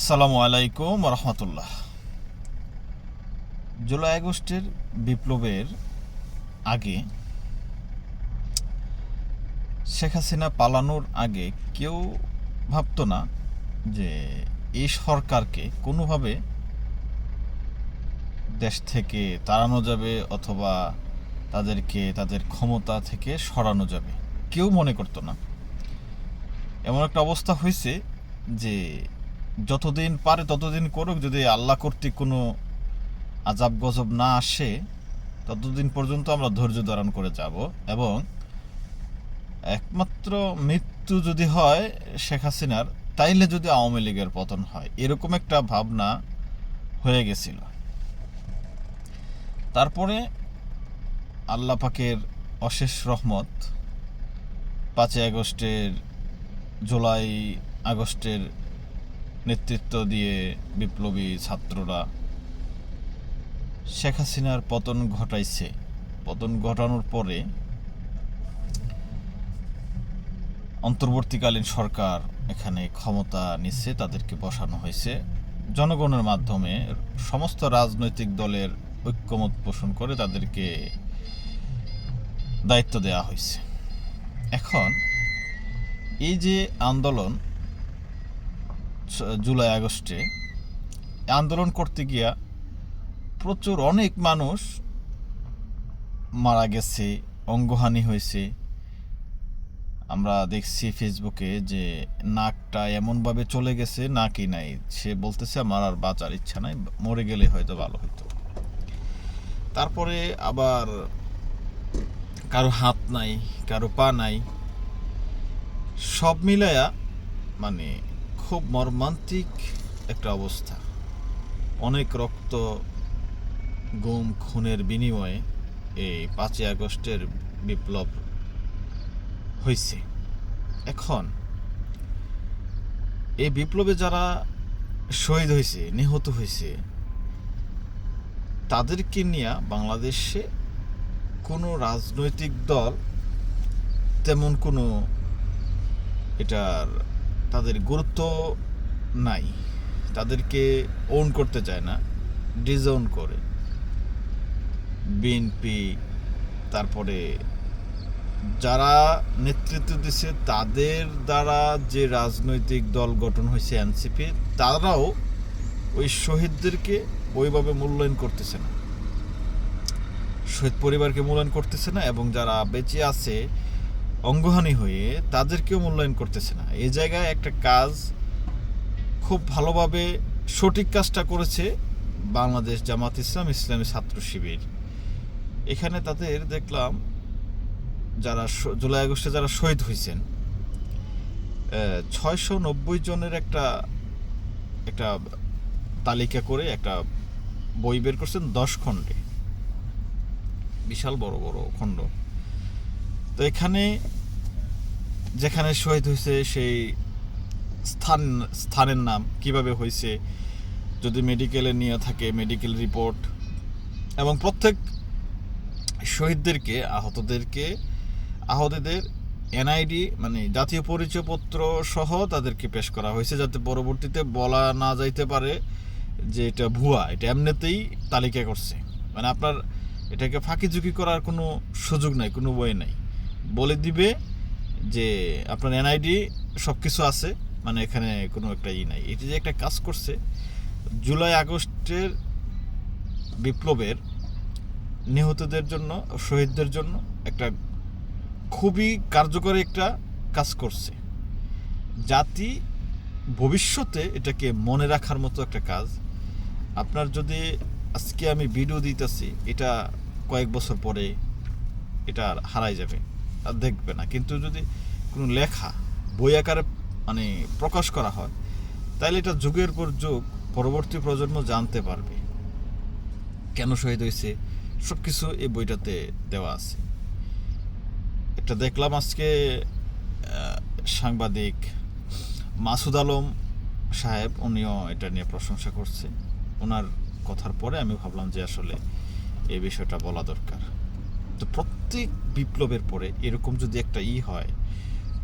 আসসালামু আলাইকুম রহমতুল্লাহ। জুলাই আগস্টের বিপ্লবের আগে শেখ হাসিনা পালানোর আগে কেউ ভাবতো না যে এই সরকারকে কোনোভাবে দেশ থেকে তাড়ানো যাবে অথবা তাদেরকে তাদের ক্ষমতা থেকে সরানো যাবে। কেউ মনে করতো না। এমন একটা অবস্থা হয়েছে যে যতদিন পারে ততদিন করুক, যদি আল্লাহ কর্তৃক কোনো আজাব গজব না আসে, ততদিন পর্যন্ত আমরা ধৈর্য ধারণ করে যাব এবং একমাত্র মৃত্যু যদি হয় শেখ হাসিনার, তাইলে যদি আওয়ামী লীগের পতন হয়। এরকম একটা ভাবনা হয়ে গেছিল। তারপরে আল্লাহ পাকের অশেষ রহমত পাঁচই আগস্টের, জুলাই আগস্টের নেতৃত্ব দিয়ে বিপ্লবী ছাত্ররা শেখ হাসিনার পতন ঘটাইছে। পতন ঘটানোর পরে অন্তর্বর্তীকালীন সরকার এখানে ক্ষমতা নিচ্ছে, তাদেরকে বসানো হয়েছে। জনগণের মাধ্যমে সমস্ত রাজনৈতিক দলের ঐক্যমত পোষণ করে তাদেরকে দায়িত্ব দেওয়া হয়েছে। এখন এই যে আন্দোলন জুলাই, আগস্টে। আন্দোলন করতে গিয়া প্রচুর অনেক মানুষ মারা গেছে, অঙ্গহানি হয়েছে। আমরা দেখছি ফেসবুকে যে নাকটা এমনভাবে চলে গেছে, নাকই নাই। সে বলতেছে, আমার আর বাঁচার ইচ্ছা নাই, মরে গেলে হয়তো ভালো হতো তারপরে আবার কারও হাত নাই, কারও পা নাই। সব মিলায়া মানে খুব মর্মান্তিক একটা অবস্থা। অনেক রক্ত গুম খুনের বিনিময়ে এই পাঁচই আগস্টের বিপ্লব হয়েছে এখন এই বিপ্লবে যারা শহীদ হয়েছে নিহত হয়েছে তাদেরকে নিয়ে বাংলাদেশে কোনো রাজনৈতিক দল তেমন কোনো এটার তাদের গুরুত্ব নাই। তাদেরকে ওন করতে চায় না ডিজওন করে। বিএনপি তারপরে যারা নেতৃত্ব দিচ্ছে তাদের দ্বারা যে রাজনৈতিক দল গঠন হয়েছে এনসিপি তারাও ওই শহীদদেরকে ওইভাবে মূল্যায়ন করতেছে না। শহীদ পরিবারকে মূল্যায়ন করতেছে না এবং যারা বেঁচে আছে অঙ্গহানি হয়ে তাদেরকেও মূল্যায়ন করতেছে না। এই জায়গায় একটা কাজ খুব ভালোভাবে সঠিক কাজটা করেছে বাংলাদেশ জামাত ইসলাম ইসলামী ছাত্র শিবির। এখানে তাদের দেখলাম যারা জুলাই আগস্টে যারা শহীদ হয়েছেন ছয়শো নব্বই জনের একটা একটা তালিকা করে একটা বই বের করছেন দশ খণ্ডে। বিশাল বড় বড় খণ্ড। তো এখানে যেখানে শহীদ হয়েছে সেই স্থান, স্থানের নাম কীভাবে হয়েছে? যদি মেডিকেলে নিয়ে থাকে, মেডিকেল রিপোর্ট। এবং প্রত্যেক শহীদদেরকে, আহতদেরকে, আহতদের এনআইডি মানে জাতীয় পরিচয়পত্র সহ তাদেরকে পেশ করা হয়েছে যাতে পরবর্তীতে বলা না যাইতে পারে যে এটা ভুয়া, এটা এমনিতেই তালিকা করছে। মানে আপনার এটাকে ফাঁকি ঝুঁকি করার কোনো সুযোগ নাই, কোনো বই নাই। বলে দিবে যে আপনার এনআইডি সব কিছু আছে মানে এখানে কোনো একটা ই নাই। এটি যে একটা কাজ করছে, জুলাই আগস্টের বিপ্লবের নিহতদের জন্য, শহীদদের জন্য একটা খুবই কার্যকরী একটা কাজ করছে। জাতি ভবিষ্যতে এটাকে মনে রাখার মতো একটা কাজ। আপনার যদি আজকে আমি ভিডিও দিতেছি, এটা কয়েক বছর পরে এটা হারাই যাবে। দেখবে না। কিন্তু যদি কোনো লেখা, বই আকারে মানে প্রকাশ করা হয় তাহলে এটা যুগের পর যুগ পরবর্তী প্রজন্ম জানতে পারবে কেন শহীদ হয়েছে সব কিছু এই বইটাতে দেওয়া আছে। একটা দেখলাম আজকে সাংবাদিক মাসুদ আলম সাহেব, উনিও এটা নিয়ে প্রশংসা করছে। ওনার কথার পরে আমি ভাবলাম যে আসলে এই বিষয়টা বলা দরকার। তো প্রত্যেক বিপ্লবের পরে এরকম যদি একটা ই হয়,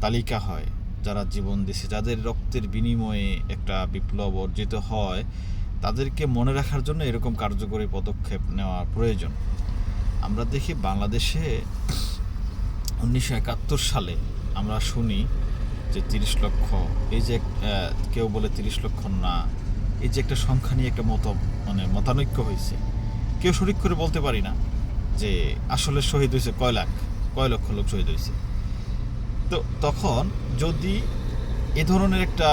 তালিকা হয়, যারা জীবন দিছে, যাদের রক্তের বিনিময়ে একটা বিপ্লব অর্জিত হয়, তাদেরকে মনে রাখার জন্য এরকম কার্যকরী পদক্ষেপ নেওয়া প্রয়োজন। আমরা দেখি বাংলাদেশে উনিশশো একাত্তর সালে আমরা শুনি যে তিরিশ লক্ষ, এই যে কেউ বলে তিরিশ লক্ষ না, এই যে একটা সংখ্যা নিয়ে একটা মত মানে মতানৈক্য হয়েছে। কেউ সঠিক করে বলতে পারি না। যে আসলে শহীদ হয়েছে কয় লাখ, কয় লক্ষ লোক শহীদ হয়েছে। তো তখন যদি এ ধরনের একটা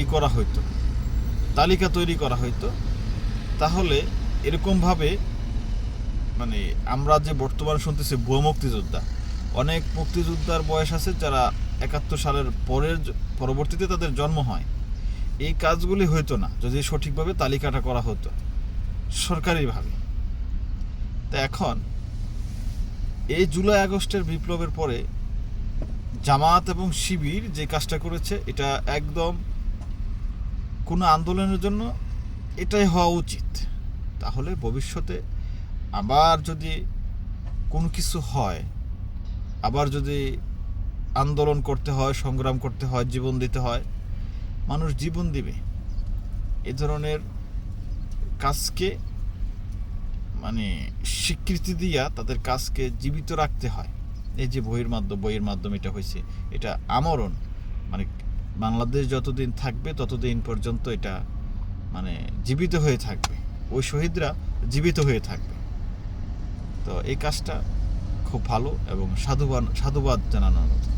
ই করা হইতো, তালিকা তৈরি করা হইতো, তাহলে এরকমভাবে মানে আমরা যে বর্তমানে শুনতেছি ভুয়া মুক্তিযোদ্ধা, অনেক মুক্তিযোদ্ধার বয়স আছে যারা একাত্তর সালের পরের পরবর্তীতে তাদের জন্ম হয়। এই কাজগুলি হইতো না যদি সঠিকভাবে তালিকাটা করা হতো সরকারিভাবে। তা এখন, এই জুলাই আগস্টের বিপ্লবের পরে জামাত এবং শিবির যে কাজটা করেছে, এটা একদম কোনো আন্দোলনের জন্য এটাই হওয়া উচিত। তাহলে ভবিষ্যতে আবার যদি কোনো কিছু হয়, আবার যদি আন্দোলন করতে হয়, সংগ্রাম করতে হয়, জীবন দিতে হয়, মানুষ জীবন দিবে। এ ধরনের কাজকে মানে স্বীকৃতি দিয়া তাদের কাজকে জীবিত রাখতে হয়। এই যে বইয়ের মাধ্যম বইয়ের মাধ্যমে এটা হয়েছে এটা আমরণ। মানে বাংলাদেশ যতদিন থাকবে, ততদিন পর্যন্ত এটা মানে জীবিত হয়ে থাকবে। ওই শহীদরা জীবিত হয়ে থাকবে। তো এই কাজটা খুব ভালো এবং সাধুবান, সাধুবাদ জানানোর মতো।